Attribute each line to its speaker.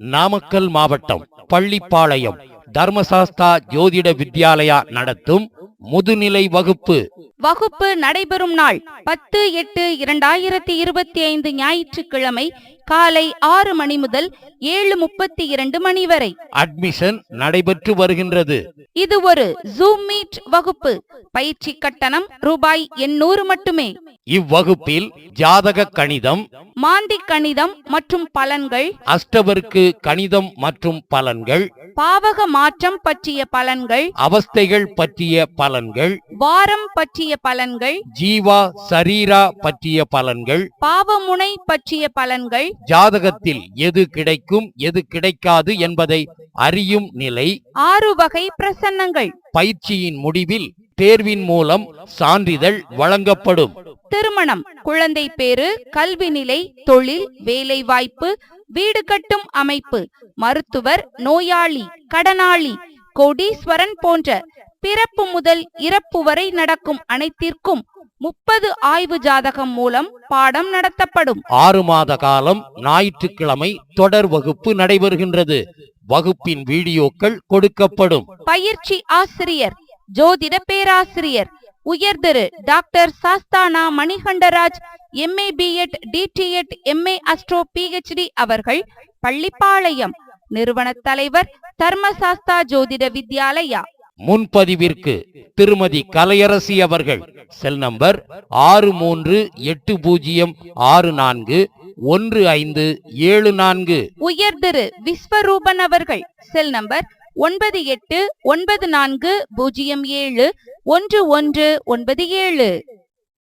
Speaker 1: நாமக்கல் மாவட்டம் பள்ளிப்பாளையம் தர்மசாஸ்தா ஜோதிட வித்யாலயா நடத்தும் முதுநிலை வகுப்பு.
Speaker 2: வகுப்பு நடைபெறும் நாள் பத்து எட்டு இரண்டாயிரத்தி இருபத்தி ஐந்து ஞாயிற்றுக்கிழமை காலை ஆறு மணி முதல் ஏழு முப்பத்தி இரண்டு மணி வரை.
Speaker 1: அட்மிஷன் நடைபெற்று வருகின்றது.
Speaker 2: இது ஒரு ஜூம் மீட் வகுப்பு. பயிற்சி கட்டணம் ரூபாய் எண்ணூறு மட்டுமே.
Speaker 1: இவ்வகுப்பில் ஜாதக கணிதம்
Speaker 2: மாந்தி கணிதம் மற்றும் பலன்கள்
Speaker 1: அஷ்டவர்க்கு கணிதம் மற்றும் பலன்கள்
Speaker 2: பாவக மாற்றம் பற்றிய பலன்கள்
Speaker 1: அவஸ்தைகள் பற்றிய பலன்கள்
Speaker 2: வாரம் பற்றிய பலன்கள்.
Speaker 1: ஜீவா சரீரா பற்றிய பலன்கள்.
Speaker 2: பாவமுனை பற்றிய பலன்கள்.
Speaker 1: ஜாதகத்தில் எது கிடைக்கும் எது கிடைக்காது என்பதை அறியும் நிலை.
Speaker 2: ஆறு வகை பிரசன்னங்கள்.
Speaker 1: பயிற்சியின் முடிவில் தேர்வின் மூலம் சான்றிதழ் வழங்கப்படும்.
Speaker 2: திருமணம் குழந்தை பேறு கல்வி நிலை தொழில் வேலை வாய்ப்பு வீடு கட்டும் அமைப்பு மருத்துவர் நோயாளி கடனாளி கோடீஸ்வரன் போன்ற பிறப்பு முதல் இறப்பு வரை நடக்கும் அனைத்திற்கும் முப்பது ஆய்வு ஜாதகம் மூலம் பாடம் நடத்தப்படும்.
Speaker 1: ஆறு மாத காலம் ஞாயிற்றுக்கிழமை தொடர் வகுப்பு நடைபெறுகின்றது. வகுப்பின் வீடியோக்கள் கொடுக்கப்படும்.
Speaker 2: பயிற்சி ஆசிரியர் ஜோதிட பேராசிரியர் உயர்திரு doctor சாஸ்தானா Manikandaraj MA BEd DTEd MA astro PhD அவர்கள் பள்ளிப்பாளையம் நிறுவன தலைவர் தர்மசாஸ்தா ஜோதிட வித்யாலயா
Speaker 1: முன்பதிவிற்கு திருமதி கலையரசி அவர்கள். செல் நம்பர் ஆறு மூன்று எட்டு பூஜ்ஜியம் ஆறு நான்கு ஒன்று ஐந்து ஏழு நான்கு.
Speaker 2: உயர்திரு விஸ்வரூபன் அவர்கள். செல் நம்பர் ஒன்பது எட்டு ஒன்பது நான்கு பூஜ்ஜியம் ஏழு ஒன்று ஒன்று ஒன்பது ஏழு.